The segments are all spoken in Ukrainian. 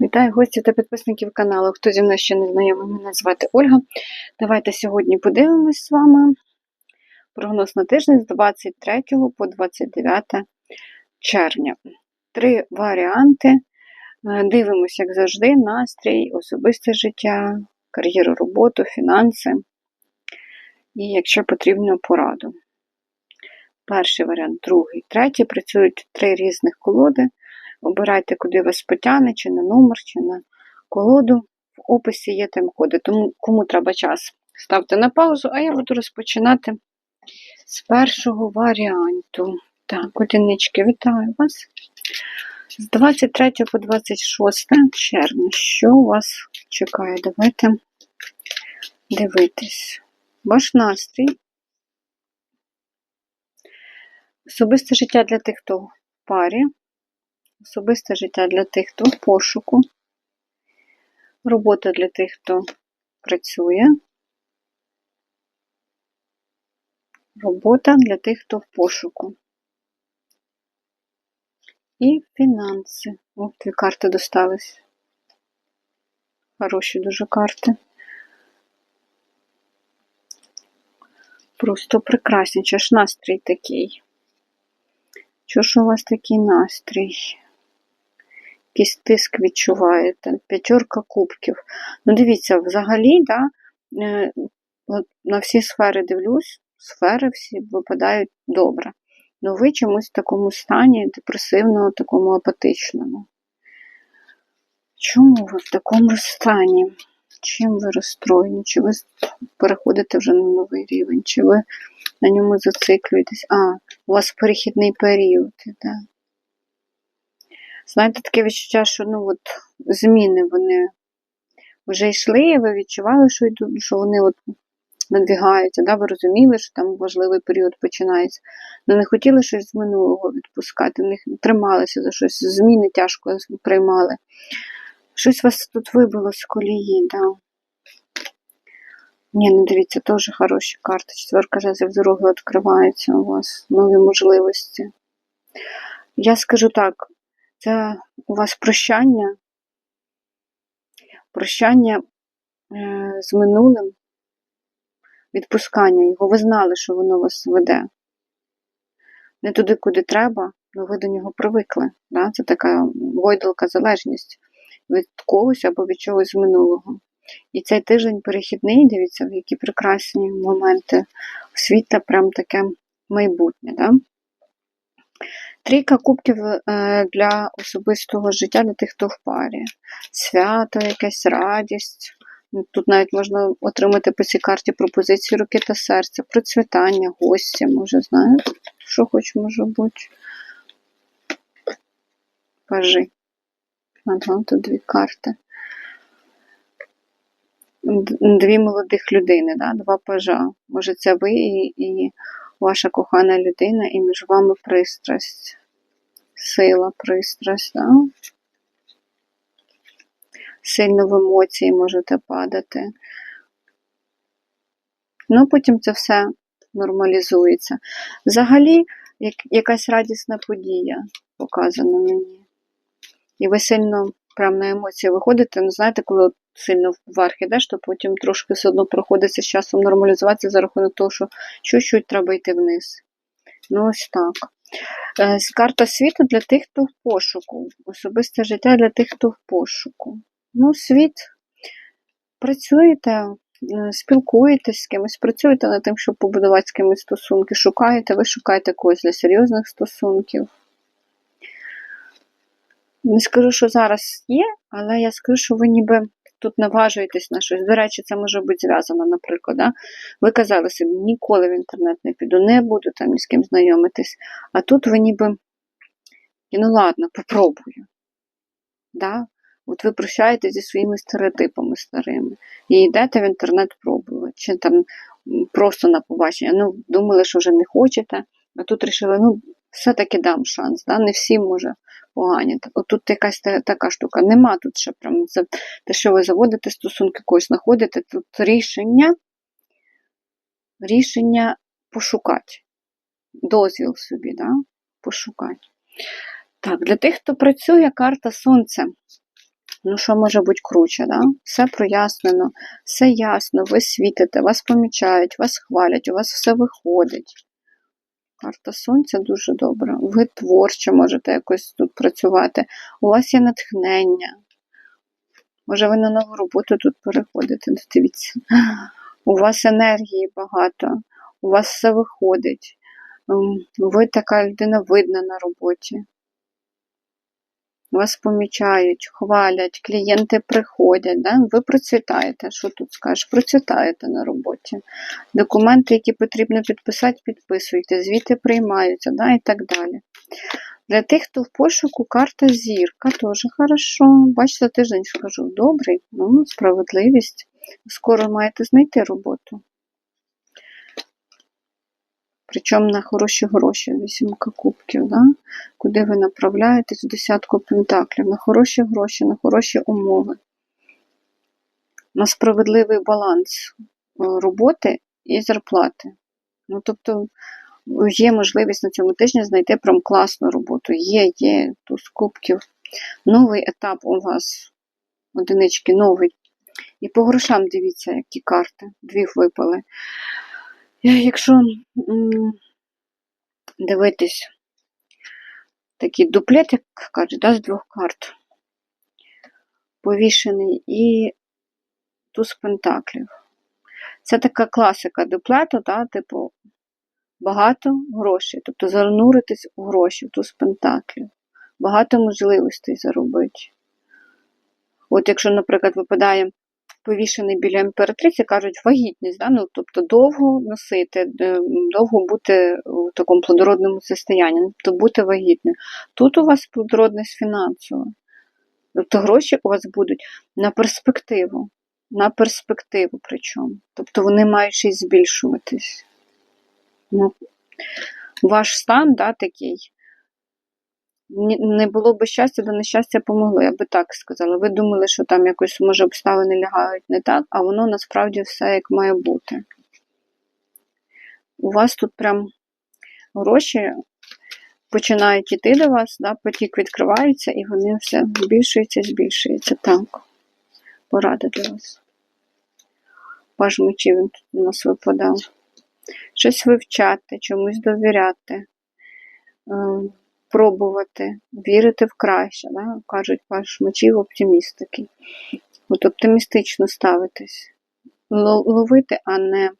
Вітаю гостів та підписників каналу. Хто зі мною ще не знайомий, мене звати Ольга. Давайте сьогодні подивимось з вами прогноз на тиждень з 23 по 29 червня. Три варіанти. Е, Дивимося, як завжди, настрій, особисте життя, кар'єру, роботу, фінанси. І якщо потрібно, пораду. Перший варіант, другий, третій. Працюють три різних колоди. Обирайте, куди вас потягне, чи на номер, чи на колоду. В описі є тайм-коди, тому кому треба час, ставте на паузу, а я буду розпочинати з першого варіанту. Так, одинички, вітаю вас. З 23 по 26 червня. Що вас чекає? Давайте дивитись. Ваш настрій. Особисте життя для тих, хто в парі. Особисте життя для тих, хто в пошуку. Робота для тих, хто працює. Робота для тих, хто в пошуку. І фінанси. О, дві карти достались. Хороші дуже карти. Просто прекрасні. Чи ж настрій такий? Чого ж у вас такий настрій? Якийсь тиск відчуваєте. П'ятерка кубків. Ну, дивіться, взагалі, да, е, от на всі сфери дивлюсь, сфери всі випадають добре. Ну ви чомусь в такому стані депресивному, такому апатичному. Чому ви в такому стані? Чим ви розстроєні? Чи ви переходите вже на новий рівень? Чи ви на ньому зациклюєтесь? А, у вас перехідний період. Да? Знаєте, таке відчуття, що ну от зміни вони вже йшли, і ви відчували, що йдуть, що вони от надвігаються, да? ви розуміли, що там важливий період починається. але не хотіли щось з минулого відпускати, не трималися за щось, зміни тяжко приймали. Щось вас тут вибило з колії, да. Ні, ну дивіться, теж хороші карти. Четверка жезлів дороги відкриваються у вас, нові можливості. Я скажу так, це у вас прощання, прощання е, з минулим, відпускання його. Ви знали, що воно вас веде. Не туди, куди треба, але ви до нього привикли. Да? Це така гойдалка залежність від когось або від чогось з минулого. І цей тиждень перехідний, дивіться, в які прекрасні моменти світа, прям таке майбутнє. Да? Трійка кубків е, для особистого життя для тих, хто в парі. Свято, якась радість. Тут навіть можна отримати по цій карті пропозиції руки та серця, процвітання, гості, може, знаєте, що хоч може бути. Пажи. Ага, дві карти. Дві молодих людини, да? два пажа. Може, це ви і ваша кохана людина, і між вами пристрасть, сила, пристрасть, да? сильно в емоції можете падати. Ну, потім це все нормалізується. Взагалі, як, якась радісна подія показана мені. І ви сильно прям на емоції виходите, ну знаєте, коли сильно вверх ідеш, то потім трошки все одно проходиться з часом нормалізуватися за рахунок того, що чуть-чуть треба йти вниз. Ну, ось так. Е, карта світу для тих, хто в пошуку. Особисте життя для тих, хто в пошуку. Ну, світ. Працюєте, е, спілкуєтесь з кимось, працюєте над тим, щоб побудувати з кимось стосунки. Шукаєте, ви шукаєте когось для серйозних стосунків. Не скажу, що зараз є, але я скажу, що ви ніби тут наважуєтесь на щось. До речі, це може бути зв'язано, наприклад. Да? Ви казали собі, ніколи в інтернет не піду, не буду там ні з ким знайомитись. А тут ви ніби, ну ладно, попробую. Да? От ви прощаєте зі своїми стереотипами старими і йдете в інтернет пробувати. Чи там просто на побачення. Ну, думали, що вже не хочете, а тут вирішили, ну, все-таки дам шанс. Да? Не всім може погані. От тут якась така штука. Нема тут ще прям це те, що ви заводите стосунки, когось знаходите. Тут рішення, рішення пошукати. Дозвіл собі, да? пошукати. Так, для тих, хто працює, карта Сонце. Ну, що може бути круче, да? Все прояснено, все ясно, ви світите, вас помічають, вас хвалять, у вас все виходить. Карта Сонця дуже добра. Ви творчо можете якось тут працювати. У вас є натхнення. Може, ви на нову роботу тут переходите, дивіться. У вас енергії багато, у вас все виходить. Ем, Ви така людина видна на роботі. Вас помічають, хвалять, клієнти приходять, да? ви процвітаєте, що тут скажеш, процвітаєте на роботі. Документи, які потрібно підписати, підписуйте, звіти приймаються да? і так далі. Для тих, хто в пошуку, карта зірка, теж хорошо. Бачите, тиждень скажу, добрий, ну, справедливість. Скоро маєте знайти роботу. Причому на хороші гроші, вісімка кубків, да? куди ви направляєтесь в десятку пентаклів, на хороші гроші, на хороші умови, на справедливий баланс е, роботи і зарплати. Ну, тобто, є можливість на цьому тижні знайти прям класну роботу. Є, є туз кубків. Новий етап у вас, одинички, новий. І по грошам дивіться, які карти. Дві випали. Якщо дивитись такий дуплет, як кажуть, да, з двох карт, повішений і туз пентаклів. Це така класика дуплету, да, типу, багато грошей, тобто зануритись у гроші, в туз пентаклів, багато можливостей заробити. От якщо, наприклад, випадає повішений біля імператриці, кажуть, вагітність, да? ну, тобто довго носити, е, довго бути в такому плодородному состоянні, тобто бути вагітним. Тут у вас плодородність фінансова. Тобто гроші у вас будуть на перспективу, на перспективу причому. Тобто вони мають й збільшуватись. Ну, Ваш стан да, такий. Не було би щастя, до нещастя помогло, я би так сказала. Ви думали, що там якось, може, обставини лягають не так, а воно насправді все як має бути. У вас тут прям гроші починають йти до вас, да, потік відкривається, і вони все збільшуються, збільшуються. Так. Порада для вас. Паж мечів він тут у нас випадав. Щось вивчати, чомусь довіряти. Пробувати, вірити в краще. Да? Кажуть, ваш мечів оптиміст такий. От оптимістично ставитись, ловити, а не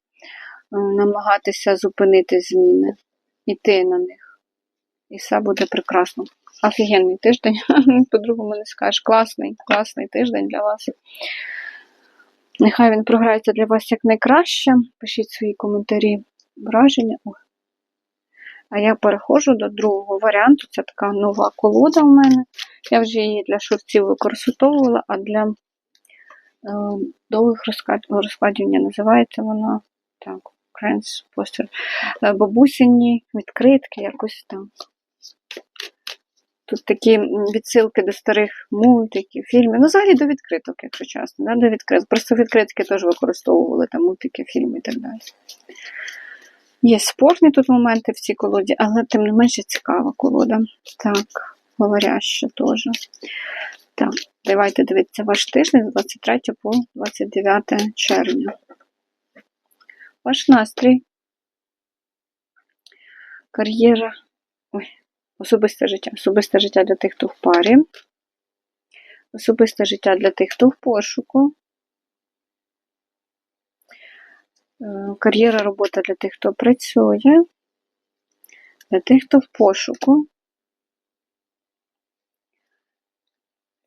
намагатися зупинити зміни, іти на них. І все буде прекрасно. Офігенний тиждень, по-другому не скажеш. Класний, класний тиждень для вас. Нехай він програється для вас якнайкраще. Пишіть свої коментарі, враження. А я переходжу до другого варіанту. Це така нова колода в мене. Я вже її для шовців використовувала, а для е, довгих розкладів називається вона так, Кренс постер. Е, бабусині, відкритки, якось там. Тут такі відсилки до старих мультиків, фільмів. Ну, взагалі до відкриток, якщо чесно. Да? До відкриток. Просто відкритки теж використовували там мультики, фільми і так далі. Є спорні тут моменти в цій колоді, але тим не менше цікава колода. Так, говоряща теж. Так, давайте дивитися ваш тиждень з 23 по 29 червня. Ваш настрій. Кар'єра. Ой, особисте життя. Особисте життя для тих, хто в парі. Особисте життя для тих, хто в пошуку. Е, кар'єра робота для тих, хто працює, для тих, хто в пошуку.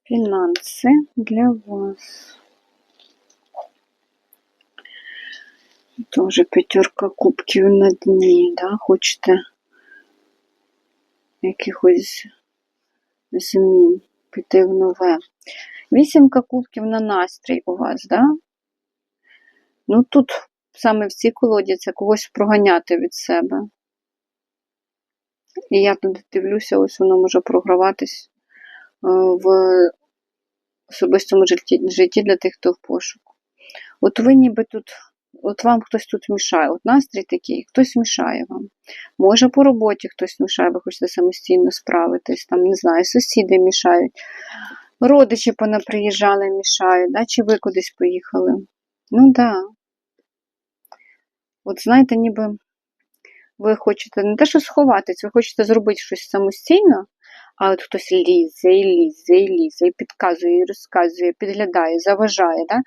Фінанси для вас. Тоже п'ятерка кубків на дні, да? хочете якихось змін, піти в нове. Вісімка кубків на настрій у вас, да? Ну тут саме в цій колоді це когось проганяти від себе. І я тут дивлюся, ось воно може програватись е, в особистому житті, житті для тих, хто в пошуку. От ви ніби тут, от вам хтось тут мішає, от настрій такий, хтось мішає вам. Може, по роботі хтось мішає, ви хочете самостійно справитись, там, не знаю, сусіди мішають. Родичі понаприїжджали, мішають, да? чи ви кудись поїхали? Ну так. Да. От знаєте, ніби ви хочете не те, що сховатись, ви хочете зробити щось самостійно, а от хтось лізе, і лізе, і лізе, і підказує, і розказує, підглядає, заважає. Да?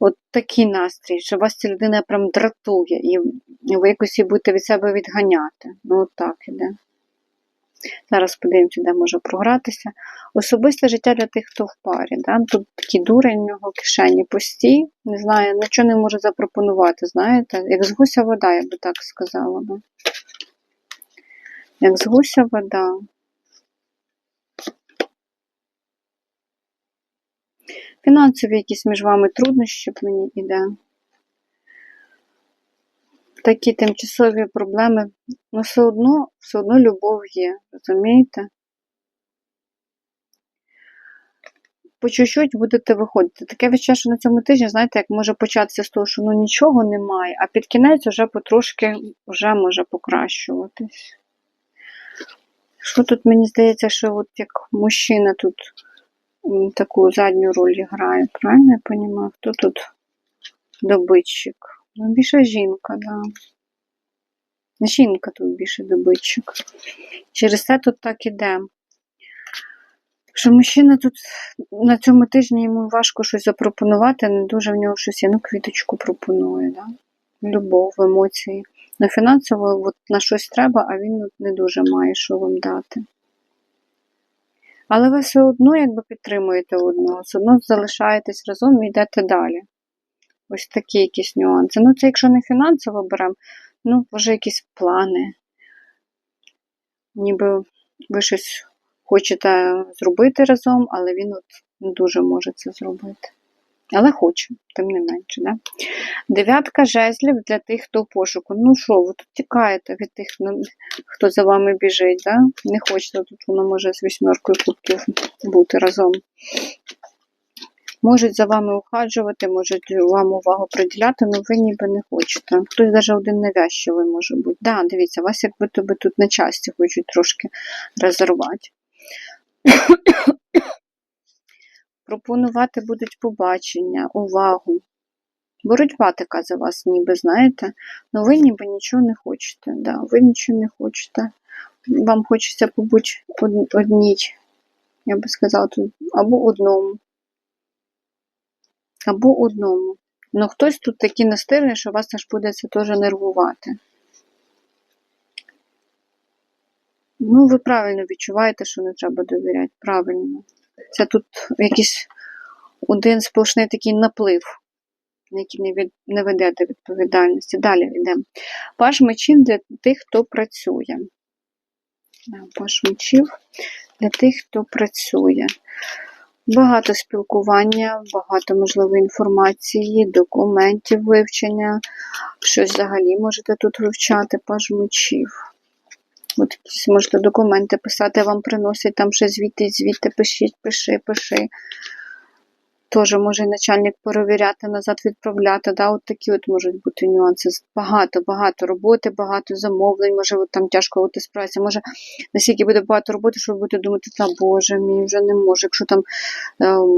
От такий настрій, що вас ця людина прям дратує, і ви якось її будете від себе відганяти. Ну, от так іде. Зараз подивимося, де може програтися. Особисте життя для тих, хто в парі. Да? Тут такий дурень у нього в кишені постій, не знаю, нічого не може запропонувати, знаєте, як з гуся вода, я би так сказала. Да? Як з гуся вода. Фінансові якісь між вами труднощі мені іде. Такі тимчасові проблеми, але все одно, все одно любов є, розумієте? По чуть-чуть будете виходити. Таке відчуття, що на цьому тижні, знаєте, як може початися з того, що ну нічого немає, а під кінець вже потрошки вже може покращуватись. Що тут мені здається, що от як мужчина тут таку задню роль грає, правильно я розумію? Хто тут добитчик? Ну, більше жінка, да. Жінка тут більше добитчик. Через це тут так іде. Що мужчина тут на цьому тижні йому важко щось запропонувати, не дуже в нього щось є. Ну, квіточку пропонує, да? любов, емоції. На фінансово от, на щось треба, а він не дуже має що вам дати. Але ви все одно якби підтримуєте одного, все одно залишаєтесь разом і йдете далі. Ось такі якісь нюанси. Ну, це якщо не фінансово беремо, ну, вже якісь плани. Ніби ви щось хочете зробити разом, але він от не дуже може це зробити. Але хоче, тим не менше. Да? Дев'ятка жезлів для тих, хто в пошуку. Ну що, ви тут тікаєте від тих, хто за вами біжить, да? не хочете, тут воно може з вісьмеркою кубків бути разом. Можуть за вами ухаджувати, можуть вам увагу приділяти, але ви ніби не хочете. Хтось навіть один навязчивий може бути. Да, дивіться, вас як будто би тут на часті хочуть трошки розірвати. Пропонувати будуть побачення, увагу. Боротьба така за вас, ніби, знаєте, але ви ніби нічого не хочете. Да, Ви нічого не хочете. Вам хочеться побути одній, я би сказала, тут, або одному. Або одному. Ну хтось тут такий настирний, що вас аж буде це теж нервувати. Ну, ви правильно відчуваєте, що не треба довіряти. Правильно. Це тут якийсь один сплошний такий наплив, на який не, від, не ведете відповідальності. Далі йдемо. Паш мечів для тих, хто працює. Паш мечів для тих, хто працює. Багато спілкування, багато можливої інформації, документів вивчення. Щось взагалі можете тут вивчати, паж мечів. От якісь можете документи писати, вам приносять там ще звідти, звідти пишіть, пиши, пиши. Теж може начальник перевіряти, назад відправляти. Да? От такі от можуть бути нюанси. Багато, багато роботи, багато замовлень, може там тяжко от справитися. Може, настільки буде багато роботи, що ви будете думати, та Боже, мій вже не може. Якщо там е,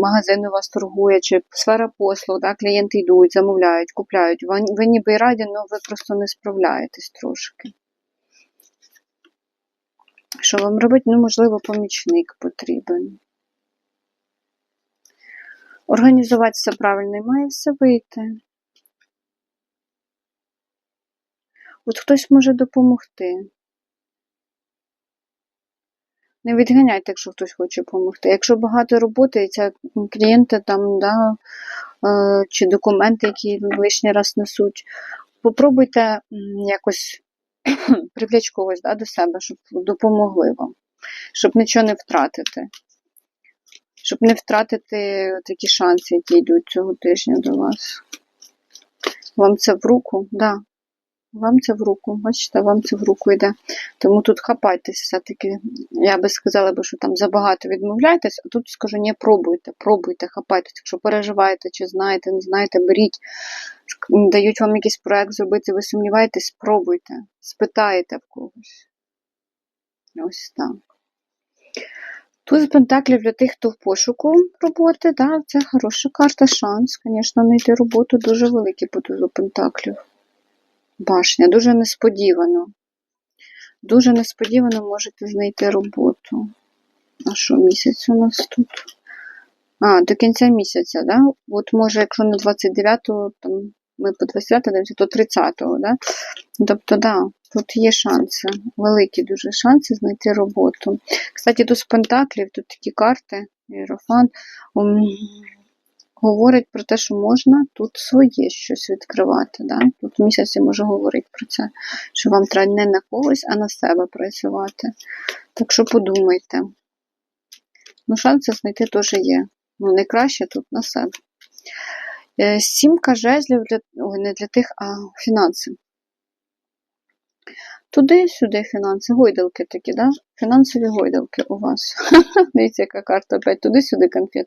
магазин у вас торгує, чи сфера послуг, да? клієнти йдуть, замовляють, купляють. Ви, ви ніби і раді, але ви просто не справляєтесь трошки. Що вам робити? Ну, можливо, помічник потрібен. Організувати все правильно і має все вийти. От хтось може допомогти. Не відганяйте, якщо хтось хоче допомогти. Якщо багато роботи, і ця клієнти там, да, е, чи документи, які лишній раз несуть, попробуйте якось привлечь когось да, до себе, щоб допомогли вам, щоб нічого не втратити. Щоб не втратити такі шанси, які йдуть цього тижня до вас. Вам це в руку? Да. Вам це в руку, бачите, вам це в руку йде. Тому тут хапайтесь все-таки. Я би сказала, що там забагато відмовляєтесь, а тут скажу, ні, пробуйте, пробуйте, хапайтесь. Якщо переживаєте, чи знаєте, не знаєте, беріть, дають вам якийсь проект зробити, ви сумніваєтесь, спробуйте, спитаєте в когось. Ось так. Туз пентаклів для тих, хто в пошуку роботи, да, це хороша карта, шанс, звісно, знайти роботу дуже великий по тузу пентаклів. Башня, дуже несподівано. Дуже несподівано можете знайти роботу. А що місяць у нас тут? А, до кінця місяця, да? От може, якщо на 29-го, там ми по 29 дивимося, то 30-го, да? Тобто, да, тут є шанси, великі дуже шанси знайти роботу. Кстати, тут з Пентаклів, тут такі карти, Єрофан, говорить про те, що можна тут своє щось відкривати. Да? Тут місяці може говорити про це, що вам треба не на когось, а на себе працювати. Так що подумайте. Ну, шанси знайти теж є. Ну, найкраще тут на себе. Е, Сімка жезлів для, ой, не для тих, а фінанси. Туди-сюди фінанси, гойдалки такі, да? Фінансові гойдалки у вас. Дивіться, яка карта опять туди-сюди конфет.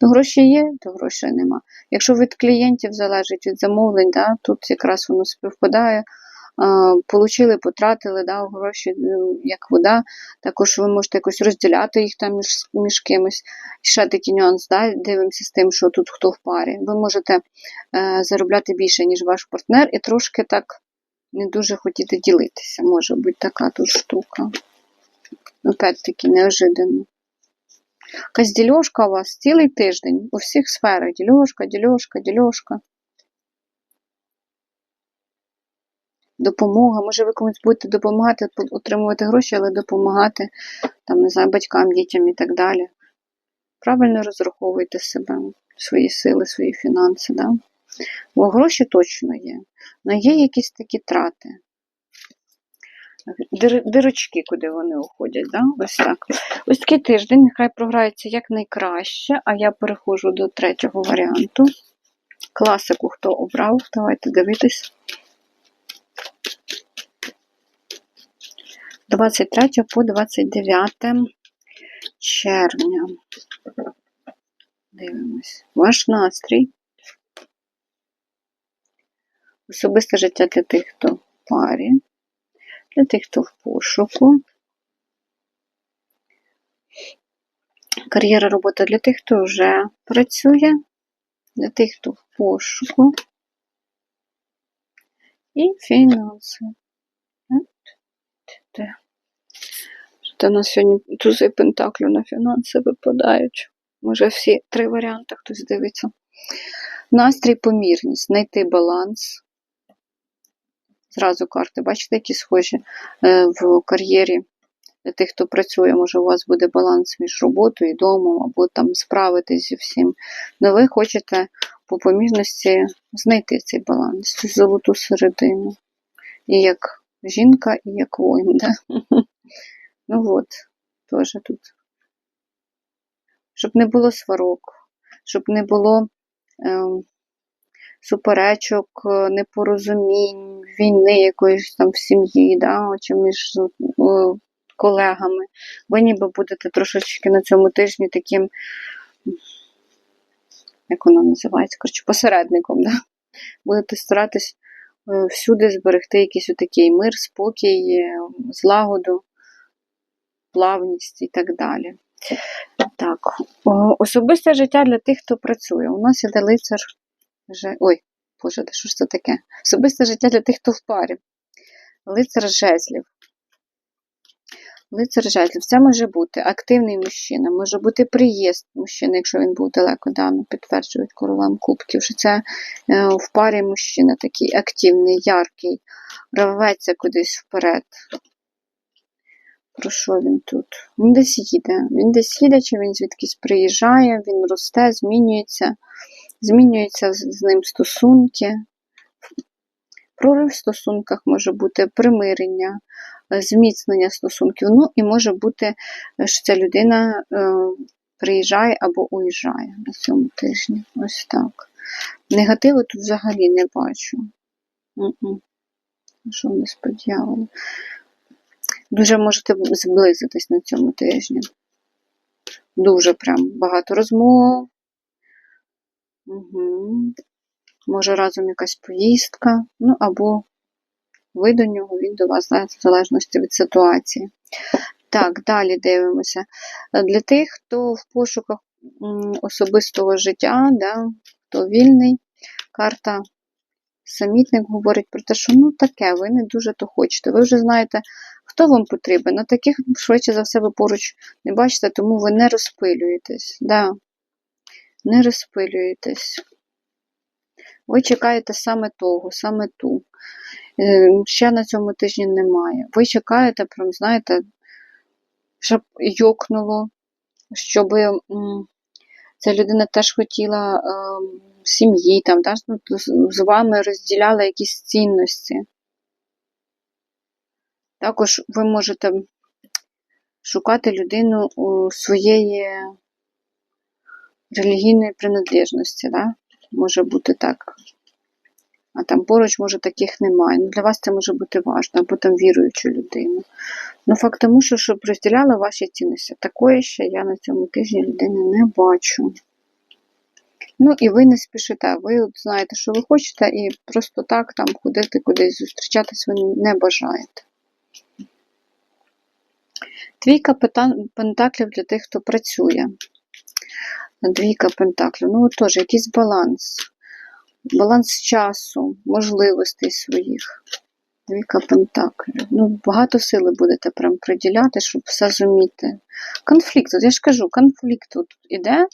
То гроші є, то грошей нема. Якщо від клієнтів залежить від замовлень, да, тут якраз воно співпадає. Получили, потратили да, гроші, ну, як вода. Також ви можете якось розділяти їх там між між кимось. Ще такий нюанс, да, дивимося з тим, що тут хто в парі. Ви можете е, заробляти більше, ніж ваш партнер, і трошки так не дуже хотіти ділитися. Може бути така тут штука. Опять-таки неожиданно. Якась дільошка у вас цілий тиждень у всіх сферах. Дільошка, дільошка, дільошка. Допомога. Може, ви комусь будете допомагати, отримувати гроші, але допомагати там, не знаю, батькам, дітям і так далі. Правильно розраховуйте себе, свої сили, свої фінанси. Да? Бо гроші точно є. Але є якісь такі трати. Дирочки, куди вони уходять. Да? Ось так. Ось такий тиждень, нехай програється якнайкраще, а я переходжу до третього варіанту. Класику, хто обрав, давайте дивитись. 23 по 29 червня. Дивимось. Ваш настрій. Особисте життя для тих, хто в парі, для тих, хто в пошуку. Кар'єра робота для тих, хто вже працює, для тих, хто в пошуку. І фінанси. Що у нас сьогодні тузи пентаклю на фінанси випадають. Може, всі три варіанти хтось дивиться. Настрій, помірність, знайти баланс. Зразу карти, бачите, які схожі е, в кар'єрі. Тих, хто працює, може, у вас буде баланс між роботою і домом, або там справитись зі всім. Но ви хочете по помірності знайти цей баланс, цю золоту середину. І як жінка, і як воїн. Да? Ну от, теж тут. Щоб не було сварок, щоб не було. Е, суперечок, непорозумінь, війни якоїсь там в сім'ї, да, чи між е, колегами. Ви ніби будете трошечки на цьому тижні таким, як воно називається, коротше, посередником. Да? Будете старатись е, всюди зберегти якийсь отакий мир, спокій, злагоду, плавність і так далі. Так, особисте життя для тих, хто працює. У нас іде лицар Ой, боже, що ж це таке? Особисте життя для тих, хто в парі. Лицар жезлів. Лицар жезлів. Це може бути активний мужчина, може бути приїзд мужчини, якщо він був далеко, да, ну, підтверджують королем кубків, що це е, в парі мужчина такий активний, яркий, рветься кудись вперед. Про що він тут? Він десь їде. Він десь їде, чи він звідкись приїжджає, він росте, змінюється змінюються з ним стосунки. Прорив в стосунках може бути примирення, зміцнення стосунків. Ну і може бути, що ця людина е, приїжджає або уїжджає на цьому тижні. Ось так. Негативу тут взагалі не бачу. Що не сподівали? Дуже можете зблизитись на цьому тижні. Дуже прям багато розмов, Угу. Може, разом якась поїздка, ну або ви до нього, він до вас, в залежності від ситуації. Так, далі дивимося. Для тих, хто в пошуках особистого життя, да, хто вільний, карта самітник говорить про те, що ну таке, ви не дуже то хочете. Ви вже знаєте, хто вам потрібен. А таких, швидше за все, ви поруч не бачите, тому ви не розпилюєтесь. Да. Не розпилюєтесь. Ви чекаєте саме того, саме ту. Е, Ще на цьому тижні немає. Ви чекаєте, прям, знаєте, щоб йокнуло, щоб ця людина теж хотіла ем, сім'ї, там, да, ну, з вами розділяла якісь цінності. Також ви можете шукати людину у своєї релігійної приналежності, да? може бути так. А там поруч, може, таких немає. Ну, для вас це може бути важливо, або там віруючу людину. Ну, факт тому, що щоб розділяла ваші цінності. Такої ще я на цьому тижні людини не бачу. Ну, і ви не спішите. Ви от знаєте, що ви хочете, і просто так там ходити кудись зустрічатись ви не бажаєте. Петан- пентаклів для тих, хто працює. Двійка пентаклів. Ну, от теж якийсь баланс. Баланс часу, можливостей своїх. Двійка пентаклів. Ну, багато сили будете прям приділяти, щоб все зуміти. Конфлікт, от я ж кажу, конфлікт тут іде, е,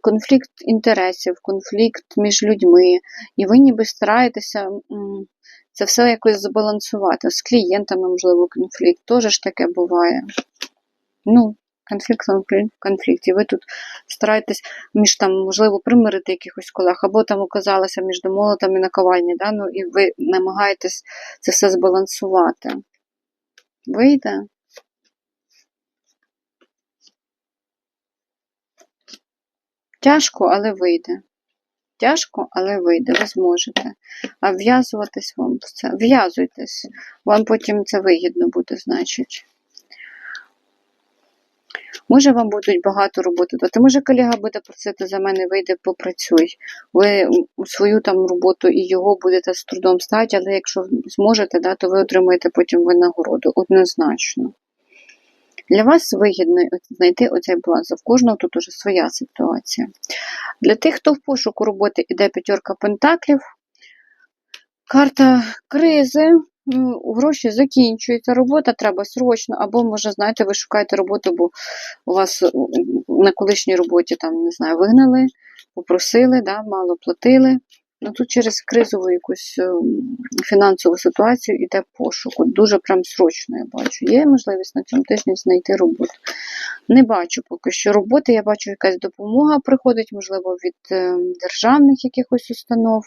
конфлікт інтересів, конфлікт між людьми. І ви ніби стараєтеся це все якось збалансувати. З клієнтами, можливо, конфлікт. Теж ж таке буває. Ну, конфлікт, конфлікт, конфлікт. І ви тут стараєтесь між там, можливо, примирити якихось колег, або там оказалося між молотом і наковальні, да? ну, і ви намагаєтесь це все збалансувати. Вийде? Тяжко, але вийде. Тяжко, але вийде, ви зможете. А в'язуватись вам в це. В'язуйтесь. Вам потім це вигідно буде, значить. Може, вам будуть багато роботи дати. Може, колега буде просити за мене, вийде, попрацюй. Ви свою там роботу і його будете з трудом стати, але якщо зможете, да, то ви отримаєте потім винагороду однозначно. Для вас вигідно знайти оцей баланс. В кожного тут уже своя ситуація. Для тих, хто в пошуку роботи іде п'ятерка пентаклів, карта кризи, гроші закінчуються, робота треба срочно, або, може, знаєте, ви шукаєте роботу, бо у вас на колишній роботі там, не знаю, вигнали, попросили, да, мало платили. Ну тут через кризову якусь ем, фінансову ситуацію йде пошук. Дуже прям срочно я бачу. Є можливість на цьому тижні знайти роботу. Не бачу поки що роботи. Я бачу, якась допомога приходить, можливо, від ем, державних якихось установ,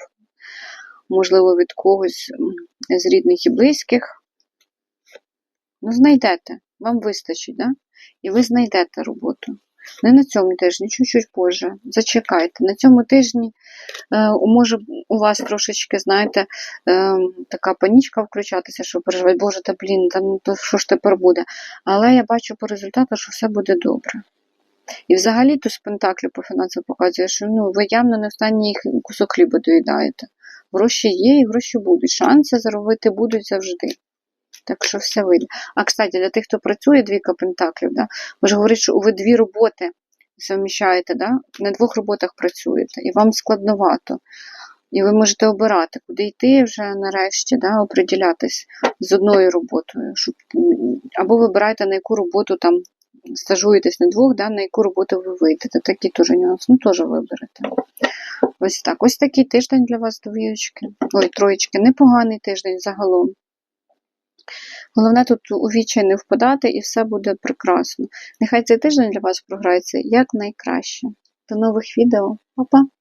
можливо, від когось з рідних і близьких. Ну, знайдете, вам вистачить, да? і ви знайдете роботу. Не на цьому тижні, чуть-чуть позже. Зачекайте. На цьому тижні е, може у вас трошечки, знаєте, е, така панічка включатися, що переживати, боже, та блін, та, ну, то що ж тепер буде? Але я бачу по результату, що все буде добре. І взагалі тут з Пентаклі по фінансах показує, що ну, ви явно не останній кусок хліба доїдаєте. Гроші є і гроші будуть. Шанси заробити будуть завжди. Так що все вийде. А, кстати, для тих, хто працює двійка пентаклів, да, може говорити, що ви дві роботи совміщаєте, да, на двох роботах працюєте, і вам складновато. І ви можете обирати, куди йти вже нарешті, да, оприділятись з одною роботою. Щоб, або вибирайте, на яку роботу там стажуєтесь на двох, да, на яку роботу ви вийдете. Такий теж нюанс, ну теж виберете. Ось так. Ось такий тиждень для вас, двоєчки. Ой, троєчки. Непоганий тиждень загалом. Головне тут у вічі не впадати і все буде прекрасно. Нехай цей тиждень для вас програється як найкраще. До нових відео. Па-па!